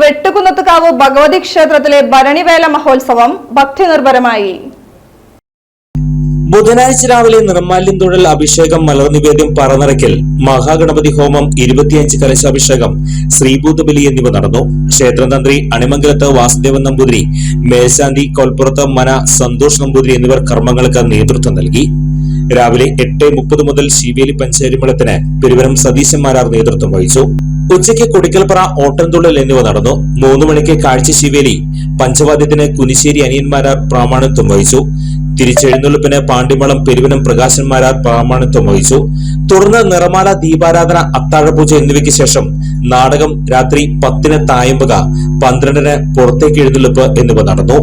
വെട്ടുകുന്നത്തുകാവ് ഭഗവതി ക്ഷേത്രത്തിലെ ഭരണിവേല മഹോത്സവം ഭക്തി നിർഭരമായി ബുധനാഴ്ച രാവിലെ നിർമാല്യം തൊഴിൽ അഭിഷേകം മലർനിവേദ്യം പറനിറയ്ക്കൽ മഹാഗണപതി ഹോമം ഇരുപത്തിയഞ്ച് കലശാഭിഷേകം ശ്രീഭൂതബലി എന്നിവ നടന്നു. ക്ഷേത്രതന്ത്രി അണിമംഗലത്ത് വാസുദേവൻ നമ്പൂതിരി മേൽശാന്തി കൊൽപ്പുറത്ത് മന സന്തോഷ് നമ്പൂതിരി എന്നിവർ കർമ്മങ്ങൾക്ക് നേതൃത്വം നൽകി. രാവിലെ എട്ട് മുപ്പത് മുതൽ ശിവേലി പഞ്ചാരിമളത്തിന് പെരുവനം സതീശന്മാരാർ നേതൃത്വം വഹിച്ചു. ഉച്ചയ്ക്ക് കൊടിക്കൽപ്പറ ഓട്ടംതുള്ളൽ എന്നിവ നടന്നു. മൂന്നു മണിക്ക് കാഴ്ച ശിവേലി പഞ്ചവാദ്യത്തിന് കുനിശ്ശേരി അനിയന്മാരാർ പ്രാമാണിത്വം വഹിച്ചു. തിരിച്ചെഴുന്നള്ളിപ്പിന് പാണ്ടിമളം പെരുവനം പ്രകാശന്മാരാർ പ്രാമാണിത്വം വഹിച്ചു. തുടർന്ന് നിറമാല ദീപാരാധന അത്താഴപൂജ എന്നിവയ്ക്ക് ശേഷം നാടകം രാത്രി പത്തിന് തായമ്പക പന്ത്രണ്ടിന് പുറത്തേക്ക് എഴുന്നള്ളിപ്പ് എന്നിവ നടന്നു.